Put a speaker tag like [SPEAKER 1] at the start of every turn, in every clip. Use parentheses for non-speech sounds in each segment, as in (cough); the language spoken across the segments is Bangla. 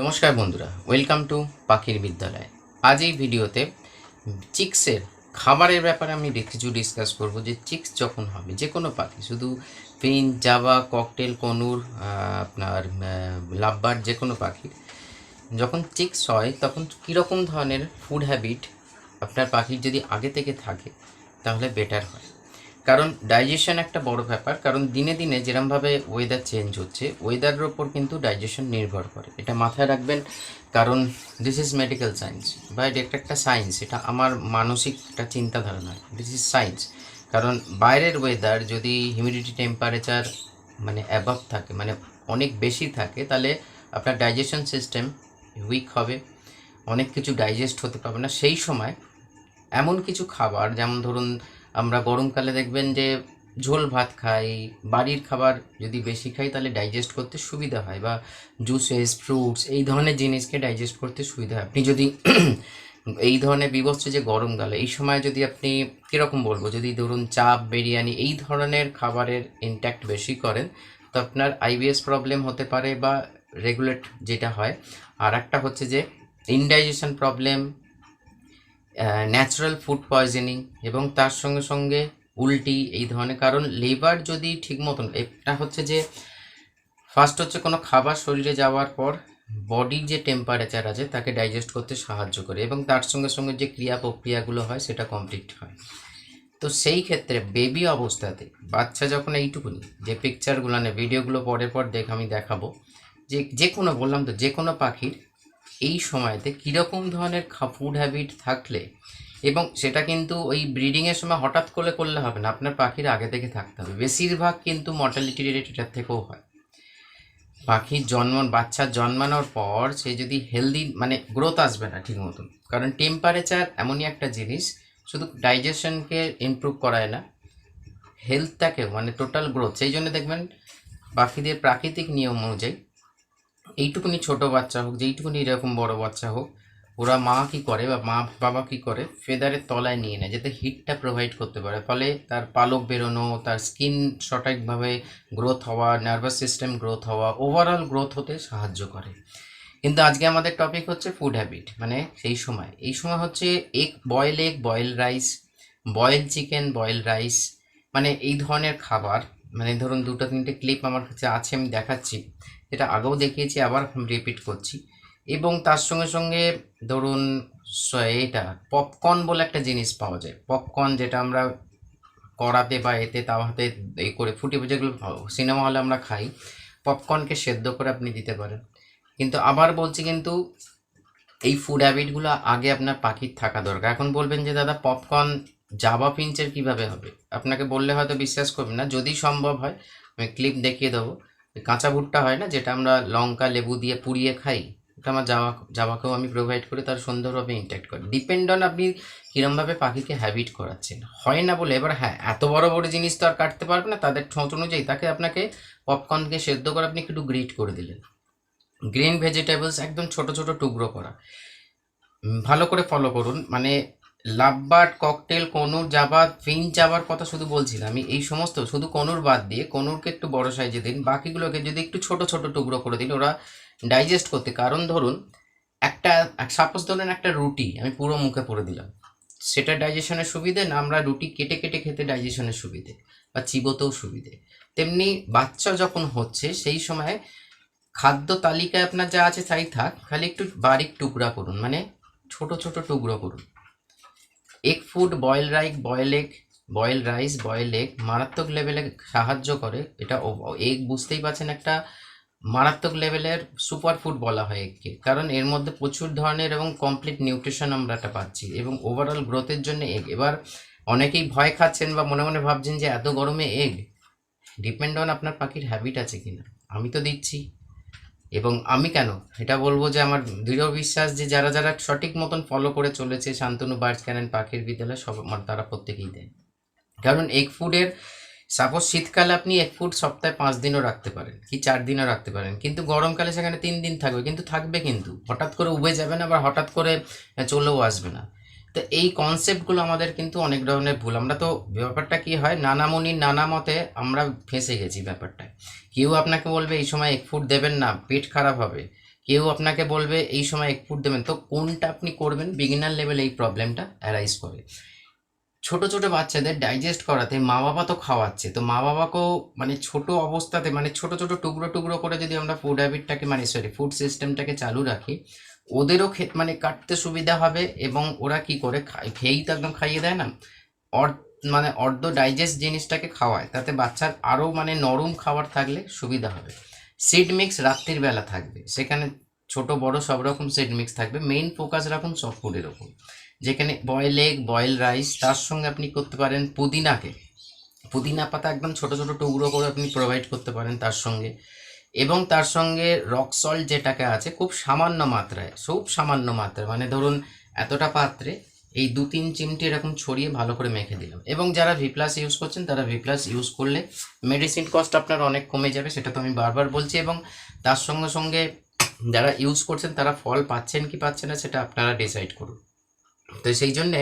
[SPEAKER 1] নমস্কার বন্ধুরা, ওয়েলকাম টু পাখির বিদ্যালয়। আজ এই ভিডিওতে চিক্সের খাবারের ব্যাপারে আমি কিছু ডিসকাস করব যে চিক্স যখন হবে, যে কোনো পাখি, শুধু পিন জাবা, ককটেল, কনুর আপনার লাভবার যে কোনো পাখির, যখন চিক্স হয়, তখন কীরকম ধরনের ফুড হ্যাবিট আপনার পাখির যদি আগে থেকে থাকে, তাহলে বেটার হয়। কারণ ডাইজেশন একটা বড় ব্যাপার, কারণ দিনে দিনে যেরমভাবে ওয়েদার চেঞ্জ হচ্ছে ওয়েদারের ওপর কিন্তু ডাইজেশন নির্ভর করে। এটা মাথায় রাখবেন, কারণ দিস ইজ মেডিকেল সায়েন্স বা এটা একটা একটা সায়েন্স এটা আমার মানসিক একটা চিন্তাধারা নয় দিস ইজ সায়েন্স কারণ বাইরের ওয়েদার যদি হিউমিডিটি টেম্পারেচার মানে অ্যাবাভ থাকে মানে অনেক বেশি থাকে, তাহলে আপনার ডাইজেশন সিস্টেম উইক হবে, অনেক কিছু ডাইজেস্ট হতে পারবে না। সেই সময় এমন কিছু খাবার, যেমন ধরুন আমরা গরমকালে দেখবেন যে ঝোল ভাত খাই, বাড়ির খাবার যদি বেশি খাই তাহলে ডাইজেস্ট করতে সুবিধা হয় বা জুসেস ফ্রুটস এই ধরনের জিনিসকে ডাইজেস্ট করতে সুবিধা হয়। আপনি যদি (clears throat) এই ধরনের বিভৎস যে গরমকালে এই সময় যদি আপনি কীরকম বলব? যদি ধরুন চাপ বিরিয়ানি এই ধরনের খাবারের ইনট্যাক্ট বেশি করেন, তো আপনার আইবিএস প্রবলেম হতে পারে বা রেগুলেট যেটা হয়। আর একটা হচ্ছে যে indigestion problem natural food poisoning এবং তার সঙ্গে সঙ্গে উল্টি, এই ধরনের কারণ লিভার যদি ঠিক মতন, এটা হচ্ছে যে ফার্স্ট হচ্ছে কোনো খাবার শরীরে যাওয়ার পর বডির যে টেম্পারেচার আছে, তাকে ডাইজেস্ট করতে সাহায্য করে এবং তার সঙ্গে সঙ্গে যে ক্রিয়া প্রক্রিয়াগুলো হয়, সেটা কমপ্লিট হয়। তো সেই ক্ষেত্রে বেবি অবস্থাতে বাচ্চা যখন এইটুকুনি, যে পিকচারগুলো নেই ভিডিওগুলো পরের পর দেখ, আমি দেখাবো, যে যে কোনো, বললাম তো, যে কোনো পাখির এই সময়তে কীরকম ধরনের ফুড হ্যাবিট থাকলে? এবং সেটা কিন্তু ওই ব্রিডিংয়ের সময় হঠাৎ করে করলে হবে না, আপনার পাখির আগে থেকে থাকতে হবে। বেশিরভাগ কিন্তু মর্টালিটি রেট এটার থেকেও হয়। পাখির জন্ম, বাচ্চা জন্মানোর পর সে যদি হেলদি মানে গ্রোথ আসবে না ঠিক মতন। কারণ টেম্পারেচার এমনই একটা জিনিস, শুধু ডাইজেশনকে ইমপ্রুভ করায় না হেলথটাকেও মানে টোটাল গ্রোথ সেই জন্য দেখবেন পাখিদের প্রাকৃতিক নিয়ম অনুযায়ী এইটুকুনি ছোট বাচ্চা হোক, যেইটুকুনি এরকম বড় বাচ্চা হোক, ওরা মা কি করে বা মা, বাবা কি করে ফেদারের তলায় নিয়ে নেয়, যাতে হিটটা প্রোভাইড করতে পারে। ফলে তার পালক বেরোনো, তার স্কিন সঠিকভাবে গ্রোথ হওয়া নার্ভাস সিস্টেম গ্রোথ হওয়া ওভারঅল গ্রোথ হতে সাহায্য করে। কিন্তু আজকে আমাদের টপিক হচ্ছে ফুড হ্যাবিট মানে সেই সময়। এই সময় হচ্ছে egg boil egg boil rice boil chicken boil rice মানে এই ধরনের খাবার মানে ধরুন দুটো, তিনটে ক্লিপ আমার কাছে আছে, আমি দেখাচ্ছি। যেটা আগেও দেখিয়েছি, আবার রিপিট করছি। এবং তার সঙ্গে সঙ্গে ধরুন এটা পপকর্ন বলে একটা জিনিস পাওয়া যায়। পপকর্ন যেটা আমরা কড়াতে বা এতে তাওয়াতে এই করে ফুটে যেগুলো সিনেমা হলে আমরা খাই পপকর্নকে সেদ্ধ করে আপনি দিতে পারেন। কিন্তু আবার বলছি কিন্তু এই ফুড হ্যাবিটগুলো আগে আপনার পাখির থাকা দরকার। এখন বলবেন যে, দাদা পপকর্ন জাবা পিঞ্চের কীভাবে হবে? আপনাকে বললে হয়তো বিশ্বাস করবেন না। যদি সম্ভব হয়, আমি ক্লিপ দেখিয়ে দেবো। কাঁচা ভুট্টা হয় না, যেটা আমরা লঙ্কা, লেবু দিয়ে পুড়িয়ে খাই, ওটা আমার জামা জামাকেও আমি প্রোভাইড করে, তার সুন্দরভাবে ইন্ট্যাক্ট করি। ডিপেন্ড অন আপনি কীরমভাবে পাখিকে হ্যাবিট করাচ্ছেন। হয় না বলে, এবার হ্যাঁ এত বড় বড় জিনিস তো আর কাটতে পারবে না, তাদের ঠোঁট অনুযায়ী। তাকে আপনাকে পপকর্নকে সেদ্ধ করে আপনি একটু গ্রিট করে দিলেন। গ্রিন ভেজিটেবলস একদম ছোট ছোট টুকরো করা। ভালো করে ফলো করুন। মানে lovebird cockatiel, conure java finch যাবার কথা শুধু বলছি না আমি এই সমস্ত শুধু কনুর বাদ দিয়ে, কনুরকে একটু বড় সাইজে দিন, বাকিগুলোকে যদি একটু ছোট ছোট টুকরো করে দিন, ওরা ডাইজেস্ট করতে। কারণ ধরুন, একটা সাপোজ ধরুন একটা রুটি, আমি পুরো মুখে পড়ে দিলাম। সেটা ডাইজেশনের সুবিধে না, আমরা রুটি কেটে কেটে খেতে ডাইজেশনের সুবিধে, বা চিবোতেও সুবিধে। তেমনি বাচ্চা যখন হচ্ছে, সেই সময় খাদ্য তালিকায় আপনার যা আছে তাই থাক, খালি একটু বারিক টুকরা করুন মানে ছোট ছোট টুকরো করুন। Egg food boil rice boil egg boil rice boil egg মারাত্মক লেভেলে সাহায্য করে। এটা এগ বুঝতেই পারছেন একটা মারাত্মক লেভেলের সুপার ফুড বলা হয় এগকে কারণ এর মধ্যে প্রচুর ধরনের এবং কমপ্লিট নিউট্রিশন আমরা এটা পাচ্ছি। এবং ওভারঅল গ্রোথের জন্য এগ এবার অনেকেই ভয় খাচ্ছেন বা মনে মনে ভাবছেন যে এত গরমে এগ ডিপেন্ড অন আপনার পাখির হ্যাবিট আছে কিনা। আমি তো দিচ্ছি। এবং আমি কেন? এটা বলব যে আমার দৃঢ় বিশ্বাস যে যারা যারা সঠিক মতন ফলো করে চলেছে, শান্তনু বার্ডস ক্যানেন পাখির বিদ্যালয়, সব আমার তারা প্রত্যেকেই দেয়। কারণ এগ ফুডের সাপোজ শীতকালে আপনি এক ফুড সপ্তাহে পাঁচ দিনও রাখতে পারেন, কি চার দিনও রাখতে পারেন, কিন্তু গরমকালে সেখানে তিন দিন থাকবে, কিন্তু থাকবে কিন্তু। হঠাৎ করে উবে যাবে না বা হঠাৎ করে চলেও আসবে না। তো এই কনসেপ্টগুলো আমাদের কিন্তু অনেক ধরনের ভুল। আমরা তো ব্যাপারটা কি হয় নানা মুনির নানা মতে আমরা ফেঁসে গেছি ব্যাপারটায়। কেউ আপনাকে বলবে, এই সময় এক ফুট দেবেন না, পেট খারাপ হবে। কেউ আপনাকে বলবে, এই সময় এক ফুট দেবেন। তো কোনটা আপনি করবেন? বিগিনার লেভেলে এই প্রবলেমটা অ্যারাইজ করে। ছোট ছোট বাচ্চাদের ডাইজেস্ট করাতে মা বাবা তো খাওয়াচ্ছে। তো মা বাবাকেও মানে ছোট অবস্থাতে মানে ছোট ছোট টুকরো টুকরো করে যদি আমরা ফুড হ্যাবিটটাকে মানে সরি ফুড সিস্টেমটাকে চালু রাখি ওদেরও ক্ষেত মানে কাটতে সুবিধা হবে এবং ওরা কি করে খায়? খেয়েই তো একদম খাইয়ে দেয় না। অর মানে অর্ধ ডাইজেস্ট জিনিসটাকে খাওয়ায়। তাতে বাচ্চার আরও মানে নরম খাবার থাকলে সুবিধা হবে। সিড মিক্স রাত্রির বেলা থাকবে। সেখানে ছোট, বড় সব রকম সিড মিক্স থাকবে। মেইন ফোকাস রাখুন সফট ফুডের ওপর। যেখানে বয়েল এগ বয়েল রাইস তার সঙ্গে আপনি করতে পারেন পুদিনাকে। পুদিনা পাতা একদম ছোট ছোট টুকরো করে আপনি প্রোভাইড করতে পারেন তার সঙ্গে। এবং তার সঙ্গে রক সল্ট যেটাকে আছে, খুব সামান্য মাত্রায়, খুব সামান্য মাত্রায়। মানে ধরুন, এতটা পাত্রে এই দু তিন চিমটি এরকম ছড়িয়ে ভালো করে মেখে দিলাম। এবং যারা ভি প্লাস ইউজ করছেন, তারা ভি প্লাস ইউজ করলে মেডিসিন কস্ট আপনার অনেক কমে যাবে, সেটা তো আমি বারবার বলছি। এবং তার সঙ্গে সঙ্গে যারা ইউজ করছেন, তারা ফল পাচ্ছেন কি পাচ্ছেন না, সেটা আপনারা ডিসাইড করুন। তো সেই জন্যে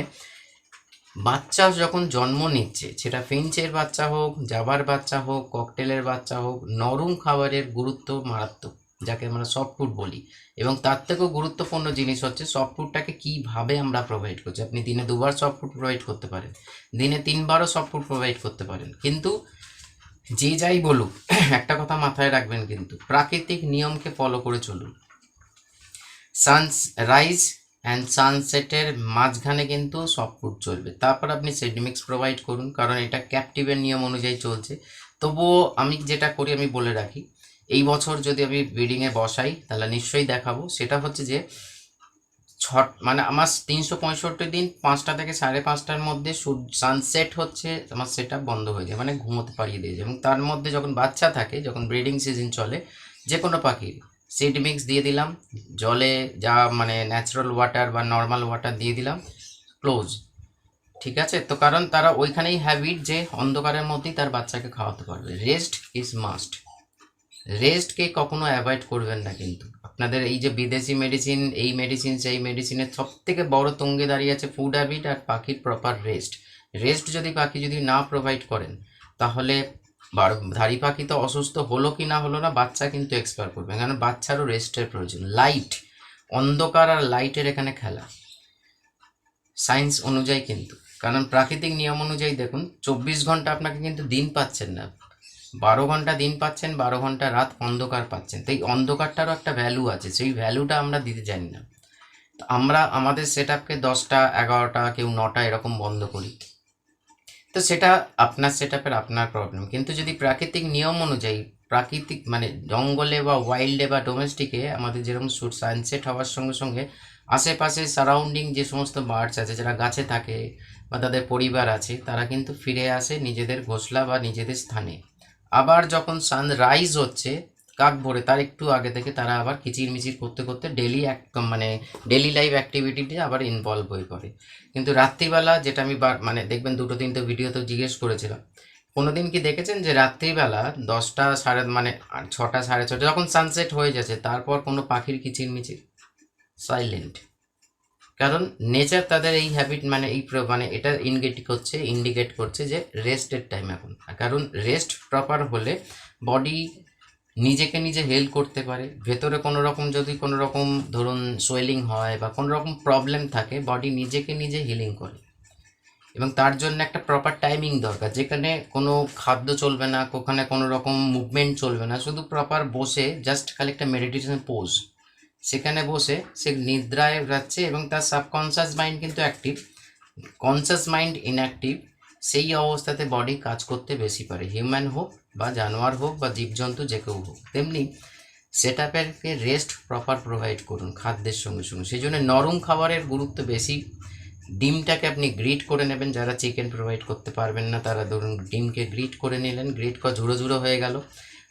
[SPEAKER 1] বাচ্চা যখন জন্ম নিচ্ছে, সেটা ফিঞ্চের বাচ্চা হোক, জাবার বাচ্চা হোক, ককটেলের বাচ্চা হোক, নরম খাবারের গুরুত্ব মারাত্মক, যাকে আমরা সফট ফুড বলি। এবং তার থেকেও গুরুত্বপূর্ণ জিনিস হচ্ছে সফট ফুডটাকে কীভাবে আমরা প্রোভাইড করছি। আপনি দিনে দুবার সফট ফুড প্রোভাইড করতে পারেন, দিনে তিনবারও সফট ফুড প্রোভাইড করতে পারেন। কিন্তু যে যাই বলুক, (clears throat) একটা কথা মাথায় রাখবেন কিন্তু, প্রাকৃতিক নিয়মকে ফলো করে চলুন। সানস রাইজ অ্যান্ড সানসেটের মাঝখানে কিন্তু সব ফুড চলবে। তারপর আপনি সেডমিক্স প্রোভাইড করুন, কারণ এটা ক্যাপটিভের নিয়ম অনুযায়ী চলছে। তবুও আমি যেটা করি, আমি বলে রাখি, এই বছর যদি আমি ব্রিডিংয়ে বসাই, তাহলে নিশ্চয়ই দেখাবো। সেটা হচ্ছে যে ছ মানে আমার তিনশো পঁয়ষট্টি দিন পাঁচটা থেকে সাড়ে পাঁচটার মধ্যে সানসেট হচ্ছে, আমার সেট বন্ধ হয়ে যায় মানে ঘুমোতে পারিয়ে দিয়ে যায়। এবং তার মধ্যে যখন বাচ্চা থাকে, যখন ব্রিডিং সিজন চলে যে কোনো পাখির সিড মিক্স দিয়ে দিলাম। জলে যা মানে ন্যাচারাল ওয়াটার বা নর্মাল ওয়াটার দিয়ে দিলাম। ক্লোজ ঠিক আছে? তো কারণ তারা ওইখানেই হ্যাবিট যে অন্ধকারের মধ্যেই তার বাচ্চাকে খাওয়াতে পারবে। রেস্ট ইজ মাস্ট রেস্টকে কখনো অ্যাভয়েড করবেন না কিন্তু। আপনাদের এই যে বিদেশি মেডিসিন এই মেডিসিন সেই মেডিসিনের সব থেকে বড় তঙ্গে দাঁড়িয়ে আছে ফুড হ্যাবিট আর পাখির প্রপার রেস্ট রেস্ট যদি পাখি যদি না প্রোভাইড করেন, তাহলে পাখি তো অসুস্থ হলো কি না হলো না, বাচ্চা কিন্তু এক্সপায়ার করবে। কারণ বাচ্চারও রেস্টের প্রয়োজন। লাইট অন্ধকার আর লাইটের এখানে খেলা। সায়েন্স অনুযায়ী কিন্তু। কারণ প্রাকৃতিক নিয়ম অনুযায়ী দেখুন, চব্বিশ ঘণ্টা আপনাকে কিন্তু দিন পাচ্ছেন না। বারো ঘণ্টা দিন পাচ্ছেন, বারো ঘণ্টা রাত অন্ধকার পাচ্ছেন। তো এই অন্ধকারটারও একটা ভ্যালু আছে। সেই ভ্যালুটা আমরা দিতে জানি না। আমরা, আমাদের সেট আপকে দশটা, এগারোটা, কেউ নটা এরকম বন্ধ করি। তো সেটা আপনার সেট আপনার প্রবলেম কিন্তু যদি প্রাকৃতিক নিয়ম অনুযায়ী, প্রাকৃতিক মানে জঙ্গলে বা ওয়াইল্ডে বা ডোমেস্টিকে আমাদের যেরকম সুট সানসেট হওয়ার সঙ্গে সঙ্গে আশেপাশে সারাউন্ডিং যে সমস্ত বার্ডস আছে, যারা গাছে থাকে বা তাদের পরিবার আছে, তারা কিন্তু ফিরে আসে নিজেদের ঘোষলা বা নিজেদের স্থানে। আবার যখন সান রাইজ হচ্ছে কাক ভোরে, তার একটু আগে থেকে তারা আবার কিচিরমিচির করতে করতে ডেলি এক মানে ডেলি লাইফ অ্যাক্টিভিটিতে আবার ইনভলভ হয়ে পড়ে। কিন্তু রাত্রিবেলা যেটা আমি মানে দেখবেন দুটো তিনটে ভিডিওতে জিজ্ঞেস করেছিলাম। কোনো দিন কি দেখেছেন যে রাত্রিবেলা দশটা সাড়ে মানে ছটা সাড়ে ছটা যখন সানসেট হয়ে যাচ্ছে, তারপর কোনো পাখির কিচিরমিচির সাইলেন্ট কারণ নেচার তাদের এই হ্যাবিট মানে এই মানে এটা ইন্ডিকেট করছে ইন্ডিকেট করছে যে রেস্টের টাইম এখন। কারণ রেস্ট প্রপার হলে বডি নিজেকে নিজে হেল করতে পারে। ভেতরে কোনো রকম যদি কোনো রকম ধরুন সোয়েলিং হয় বা কোনো রকম প্রবলেম থাকে, বডি নিজেকে নিজে হিলিং করে। এবং তার জন্য একটা প্রপার টাইমিং দরকার। যেখানে কোনো খাদ্য চলবে না, ওখানে কোনো রকম মুভমেন্ট চলবে না। শুধু প্রপার বসে জাস্ট খালি একটা মেডিটেশন পোজ সেখানে বসে, সে নিদ্রায় যাচ্ছে এবং তার সাবকনসিয়াস মাইন্ড কিন্তু অ্যাক্টিভ কনসিয়াস মাইন্ড ইনঅ্যাক্টিভ সেই অবস্থাতে বডি কাজ করতে বেশি পারে। হিউম্যান হোক বা জানোয়ার হোক বা জীবজন্তু যে কেউ হোক। তেমনি সেট আপেরকে রেস্ট প্রপার প্রোভাইড করুন খাদ্যের সঙ্গে সঙ্গে। সেই জন্য নরম খাবারের গুরুত্ব বেশি। ডিমটাকে আপনি গ্রিট করে নেবেন। যারা চিকেন প্রোভাইড করতে পারবেন না, তারা ধরুন ডিমকে গ্রিট করে নিলেন। গ্রিট করা ঝুড়ো ঝুড়ো হয়ে গেল।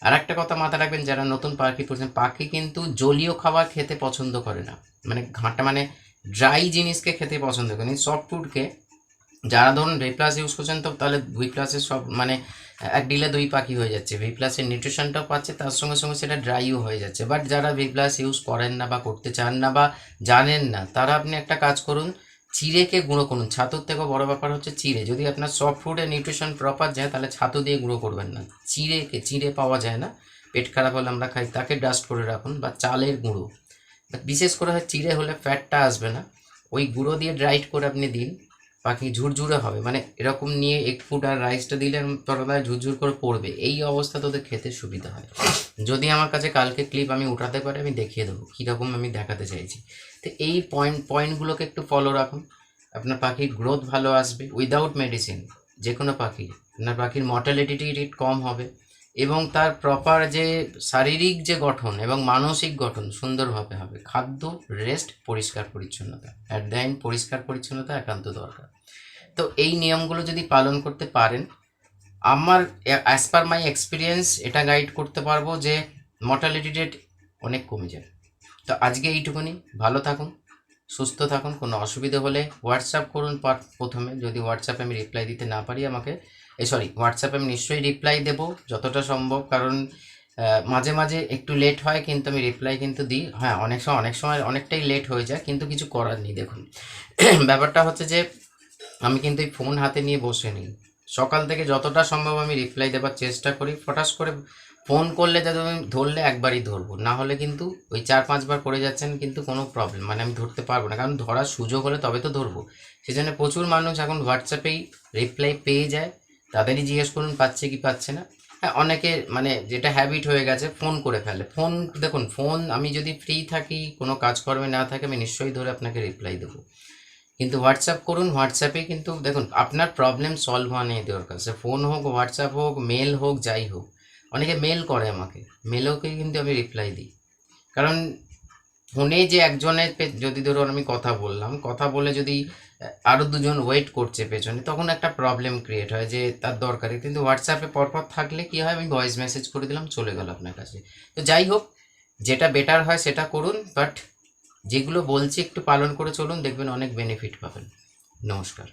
[SPEAKER 1] আর একটা কথা মাথায় রাখবেন, যারা নতুন পাখি পড়ছেন পাখি কিন্তু জলীয় খাবার খেতে পছন্দ করে না। মানে ঘাঁটা মানে ড্রাই জিনিসকে খেতে পছন্দ করে সফট ফুডকে যারা ধরুন ভি প্লাস ইউজ করছেন, তো তাহলে ভি প্লাসের সব মানে এক ডিলে দুই পাখি হয়ে যাচ্ছে। ভি প্লাসের নিউট্রিশনটাও পাচ্ছে, তার সঙ্গে সঙ্গে সেটা ড্রাইও হয়ে যাচ্ছে। বাট যারা ভি প্লাস ইউজ করেন না বা করতে চান না বা জানেন না, তারা আপনি একটা কাজ করুন, চিড়েকে গুঁড়ো করুন। ছাতুর থেকেও বড় ব্যাপার হচ্ছে চিড়ে। যদি আপনার সফট ফুডের নিউট্রিশন প্রপার যায়, তাহলে ছাতু দিয়ে গুঁড়ো করবেন না। চিড়েকে, চিড়ে পাওয়া যায় না। পেট খারাপ হলে আমরা খাই, তাকে ডাস্ট করে রাখুন বা চালের গুঁড়ো। বিশেষ করে হয়, চিড়ে হলে ফ্যাটটা আসবে না। ওই গুঁড়ো দিয়ে ড্রাইড করে আপনি দিন। পাখি ঝুরঝুরে হবে। মানে এরকম নিয়ে এক ফুট আর রাইসটা দিলে তরলায় ঝুরঝুর করে পড়বে। এই অবস্থা তোদের খেতে সুবিধা হয়। যদি আমার কাছে কালকে ক্লিপ আমি উঠাতে পারি, আমি দেখিয়ে দেবো কীরকম আমি দেখাতে চাইছি। তো এই পয়েন্ট পয়েন্টগুলোকে একটু ফলো রাখুন। আপনার পাখির গ্রোথ ভালো আসবে। উইদাউট মেডিসিন যে কোনো পাখি আপনার পাখির মর্টালিটি রেট কম হবে। এবং তার প্রপার যে শারীরিক যে গঠন এবং মানসিক গঠন সুন্দরভাবে হবে। খাদ্য রেস্ট পরিষ্কার পরিচ্ছন্নতা। অ্যাট দ্য এন্ড পরিষ্কার পরিচ্ছন্নতা একান্ত দরকার। তো এই নিয়মগুলো যদি পালন করতে পারেন, আমার অ্যাজ পার মাই এক্সপিরিয়েন্স এটা গাইড করতে পারব যে মর্টালিটি রেট অনেক কমে যাবে। তো আজকে এইটুকুনি। ভালো থাকুন, সুস্থ থাকুন। কোনো অসুবিধা হলে হোয়াটসঅ্যাপ করুন পার- প্রথমে। যদি হোয়াটসঅ্যাপে আমি রিপ্লাই দিতে না পারি আমাকে সরি হোয়াটসঅ্যাপে আমি নিশ্চয়ই রিপ্লাই দেবো যতটা সম্ভব, কারণ মাঝে মাঝে একটু লেট হয়, কিন্তু আমি রিপ্লাই কিন্তু দিই। হ্যাঁ অনেক সময় অনেক সময় অনেকটাই লেট হয়ে যায়, কিন্তু কিছু করার নেই, দেখুন। (clears throat) ব্যাপারটা হচ্ছে যে, আমি কিন্তু এই ফোন হাতে নিয়ে বসে নিই। সকাল থেকে যতটা সম্ভব আমি রিপ্লাই দেওয়ার চেষ্টা করি ফটাস করে ফোন করলে যাতে আমি ধরলে একবারই ধরবো। না হলে কিন্তু ওই চার পাঁচবার করে যাচ্ছেন কিন্তু কোনো প্রবলেম মানে আমি ধরতে পারব না, কারণ ধরার সুযোগ হলে তবে তো ধরবো। সেজন্য প্রচুর মানুষ এখন হোয়াটসঅ্যাপেই রিপ্লাই পেয়ে যায়। তাদেরই জিজ্ঞেস করুন, পাচ্ছে কি পাচ্ছে না। হ্যাঁ অনেকে মানে যেটা হ্যাবিট হয়ে গেছে ফোন করে ফেলে। ফোন দেখুন ফোন আমি যদি ফ্রি থাকি, কোনো কাজকর্মে না থাকে, আমি নিশ্চয়ই ধরে আপনাকে রিপ্লাই দেবো। কিন্তু হোয়াটসঅ্যাপ করুন হোয়াটসঅ্যাপে কিন্তু দেখুন, আপনার প্রবলেম সলভ হওয়া নেই দরকার সে ফোন হোক হোয়াটসঅ্যাপ হোক মেল হোক, যাই হোক, অনেকে মেল করে আমাকে। মেলেওকে কিন্তু আমি রিপ্লাই দিই। কারণ ফোনে যে একজনের যদি ধরুন আমি কথা বললাম, কথা বলে যদি আরও দুজন ওয়েট করছে পেছনে, তখন একটা প্রবলেম ক্রিয়েট হয় যে তার দরকারে কিন্তু হোয়াটসঅ্যাপে পরপর থাকলে কি হয়? আমি ভয়েস মেসেজ করে দিলাম, চলে গেল আপনার কাছে। তো যাই হোক, যেটা বেটার হয় সেটা করুন বাট যেগুলো বলছি একটু পালন করে চলুন, দেখবেন অনেক বেনিফিট পাবেন। নমস্কার।